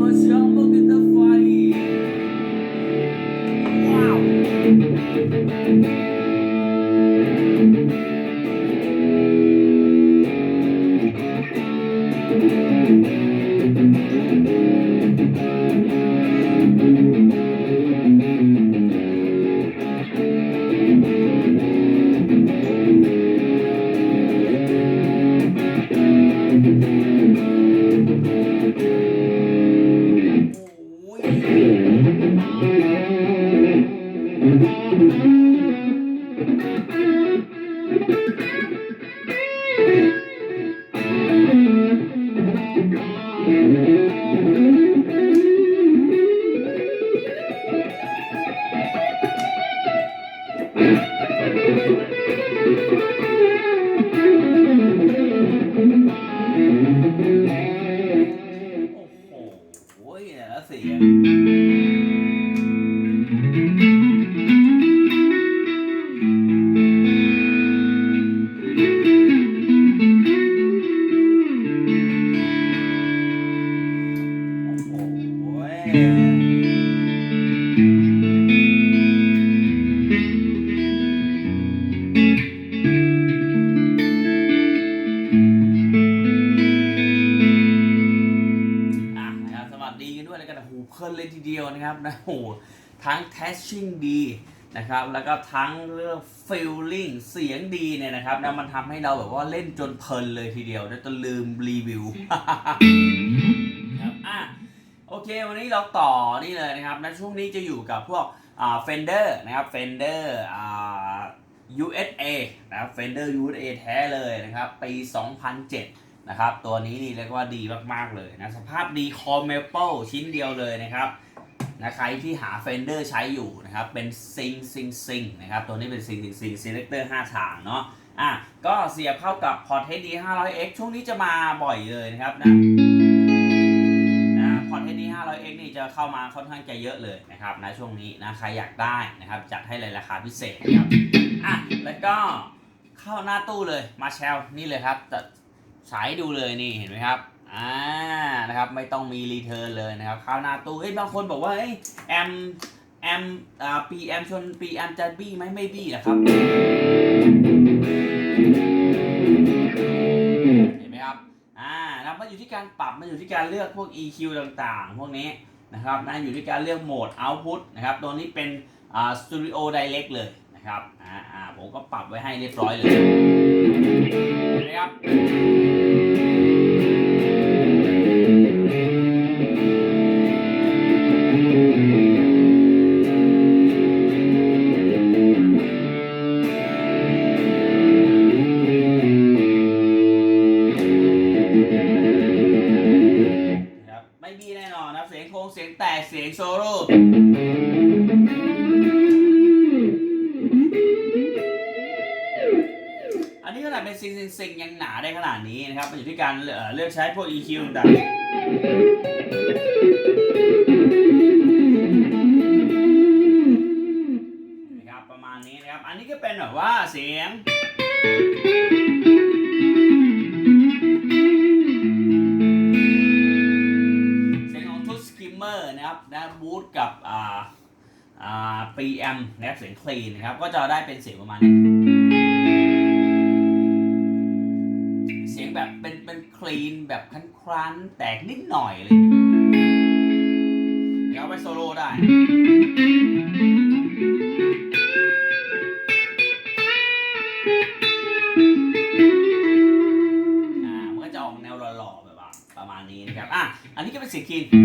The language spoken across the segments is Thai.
มา เพลินเลยทีเดียวนะครับนะโอ้โหทั้งทัชชิ่งดีนะครับแล้วก็ทั้งเรื่อง feeling เสียงดีเนี่ยนะครับนะมันทำให้เราแบบว่าเล่นจนเพลินเลยทีเดียวจนลืมรีวิวครับอะโอเค วันนี้เราต่อนี่เลยนะครับนะช่วงนี้จะอยู่กับพวกอ่า Fender นะครับ Fender อ่า USA นะครับ Fender USA แท้เลยนะครับ ปี 2007 นะครับ ตัวนี้นี่เรียกว่าดีมากๆเลยนะ สภาพดีคอมเมเปิลชิ้นเดียวเลยนะครับนะใครที่หา Fender ใช้อยู่นะครับ เป็นซิงซิงซิงนะครับ ตัวนี้เป็นซิงซิงซิง selector 5ทางเนาะอะก็เสียบเข้ากับพอร์ต HD 500X ช่วงนี้จะมาบ่อยเลยนะครับนะนะพอร์ต HD 500X นี่จะเข้ามาค่อนข้างจะเยอะเลยนะครับนะช่วงนี้นะใครอยากได้นะครับจัดให้เลยราคาพิเศษนะครับอะแล้วก็เข้าหน้าตู้เลยมาแชลนี่เลยครับจะ ฉายดูเลยนี่เห็นไหมครับอ่านะครับไม่ต้องมีรีเทิร์นเลยนะครับข้าหน้าตู้เอ้ยบางคนบอกว่าเอ้ยแอมแอมอ่าปีแอมชนปีแอมจะบี้ไหมไม่บี้นะครับเห็นไหมครับอ่าแล้วมันอยู่ที่การปรับมันอยู่ที่การเลือกพวก EQ ต่างๆ พวกนี้นะครับนะอยู่ที่การเลือกโหมด Output นะครับตัวนี้เป็นอ่า Studio Direct เลยนะครับอ่าผมก็ปรับไว้ให้เรียบร้อยเลยเห็นไหมครับนะครับ ขนาดนี้นะครับ มันอยู่ที่การเลือกใช้พวก EQ ต่างๆนะครับประมาณนี้นะครับ อันนี้ก็เป็นแบบว่าเสียงเสียงของทุสคิมเมอร์นะครับนะบูทกับอ่าอ่าปีแอมนะครับเสียงคลีนนะครับ ก็จะได้เป็นเสียงประมาณนี้ คลีนแบบคันครันๆ แตกนิดหน่อยเลยเดี๋ยวเอาไปโซโล่ได้อ่ามันก็จะออกแนวหล่อๆแบบประมาณนี้นะครับ อะ อันนี้ก็เป็นเสียงคลีน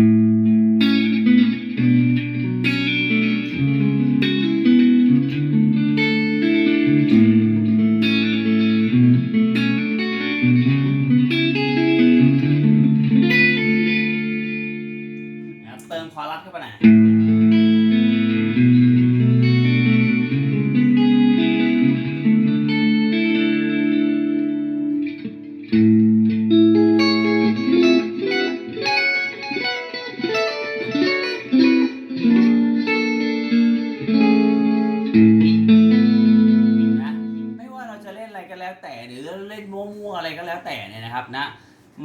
ครับเติมคอรัสเข้าไปหน่อยนะไม่ว่าเราจะเล่นอะไรก็แล้วแต่หรือเล่นมั่วๆอะไรก็แล้วแต่เนี่ยนะครับนะ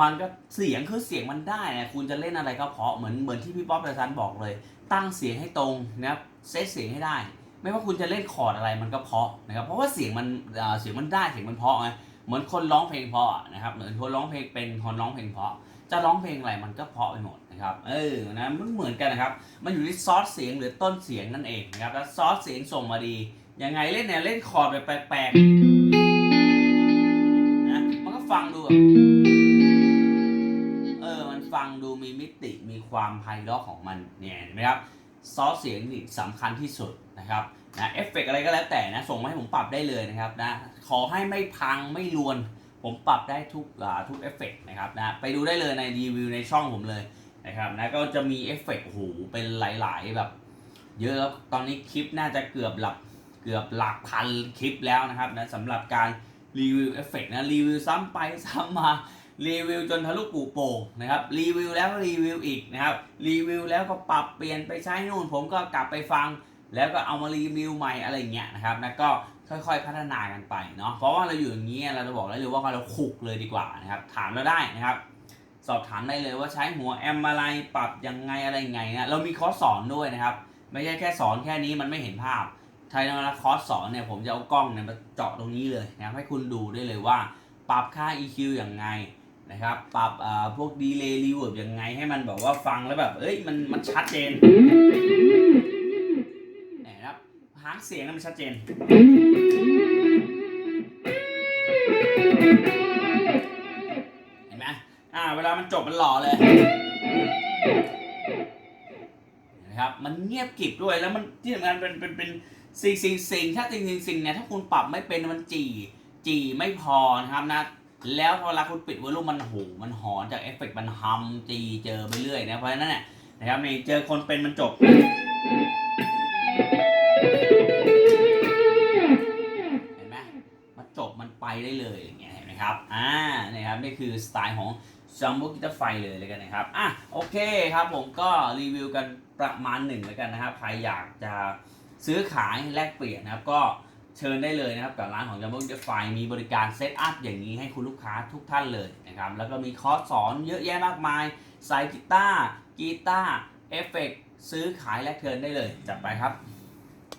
มันก็เสียงคือเสียงมันได้นะคุณจะเล่นอะไรก็เพาะเหมือนเหมือนที่พี่ป๊อปเดอะซันบอกเลย ตั้งเสียงให้ตรงนะครับเซตเสียงให้ได้ ไม่ว่าคุณจะเล่นคอร์ดอะไรมันก็เพาะนะครับเพราะว่าเสียงมันเสียงมันได้เสียงมันเพาะไงเหมือนคนร้องเพลงเพาะนะครับเหมือนคนร้องเพลงเป็นคนร้องเพลงเพาะ จะร้องเพลงอะไรมันก็เพาะไปหมดนะครับเออนะมันเหมือนกันนะครับมันอยู่ที่ซอสเสียงหรือต้นเสียงนั่นเองนะครับแล้วซอสเสียงส่งมาดียังไงเล่นเนี่ยเล่นคอร์ดแบบแปลกๆนะมันก็ฟังดูแบบ ดูมีมิติมีความไพเราะของมันเนี่ยเห็นไหมครับซอสเสียงนี่สำคัญที่สุดนะครับนะเอฟเฟกต์อะไรก็แล้วแต่นะส่งมาให้ผมปรับได้เลยนะครับนะขอให้ไม่พังไม่รวน ผมปรับได้ทุกอ่าทุกเอฟเฟกต์นะครับนะไปดูได้เลยในรีวิวในช่องผมเลยนะครับนะก็จะมีเอฟเฟกต์โอ้โหเป็นหลาย ๆ แบบ เยอะตอนนี้คลิปน่าจะเกือบหลักเกือบหลักพันคลิปแล้วนะครับนะสำหรับการรีวิวเอฟเฟกต์นะรีวิวซ้ำไปซ้ำมา รีวิวจนทะลุปูโป่งนะครับรีวิวแล้วก็รีวิวอีกนะครับรีวิวแล้วก็ปรับเปลี่ยนไปใช้นู่น ผมก็กลับไปฟัง แล้วก็เอามารีวิวใหม่อะไรเงี้ยนะครับนะก็ค่อยๆพัฒนากันไปเนาะเพราะว่าเราอยู่อย่างนี้เราจะบอกได้เลยว่าเราขุกเลยดีกว่านะครับถามเราได้นะครับ สอบถามได้เลยว่าใช้หัวแอมอะไรปรับยังไงอะไรยังไงนะเรามีคอร์สสอนด้วยนะครับไม่ใช่แค่สอนแค่นี้มันไม่เห็นภาพไทยนวัตคอร์สสอนเนี่ยผมจะเอากล้องเนี่ยมาเจาะตรงนี้เลยนะให้คุณดูได้เลยว่า ปรับค่า EQ อย่างไง นะครับ ปรับพวกดีเลย์รีเวิร์บยังไงให้มันแบบว่าฟังแล้วแบบ เอ้ยมันมันชัดเจนนะครับหางเสียงมันชัดเจน เห็นไหมอ่า เวลามันจบมันหล่อเลยนะครับ มันเงียบกริบด้วยแล้วมันที่สำคัญเป็นเป็นเป็นสิ่งสิ่งสิ่งถ้าสิ่งสิ่งสิ่งเนี่ยถ้าคุณปรับไม่เป็นมันจี่จี่ไม่พอนะครับนะ แล้วเวลาคุณปิดวอลลุ่มมันโหมันหอนจากเอฟเฟกต์มันฮัมจีเจอไปเรื่อยนะเพราะฉะนั้นเนี่ยนะครับนี่เจอคนเป็นมันจบ เห็นไหมมันจบมันไปได้เลยอย่างเงี้ยเห็นไหมครับอ่านี่ครับนี่คือสไตล์ของจัมโบกิตาไฟเลยเลยกันนะครับอะโอเคครับผมก็รีวิวกันประมาณหนึ่งแล้วกันนะครับใครอยากจะซื้อขายแลกเปลี่ยนนะครับก็ เชิญได้เลยนะครับกับร้านของจัมโบ้กิตาไฟมีบริการเซตอัพอย่างนี้ให้คุณลูกค้าทุกท่านเลยนะครับแล้วก็มีคอร์สสอนเยอะแยะมากมายสายกีตาร์กีตาร์เอฟเฟกต์ซื้อขายและเทิร์นได้เลยจัดไปครับ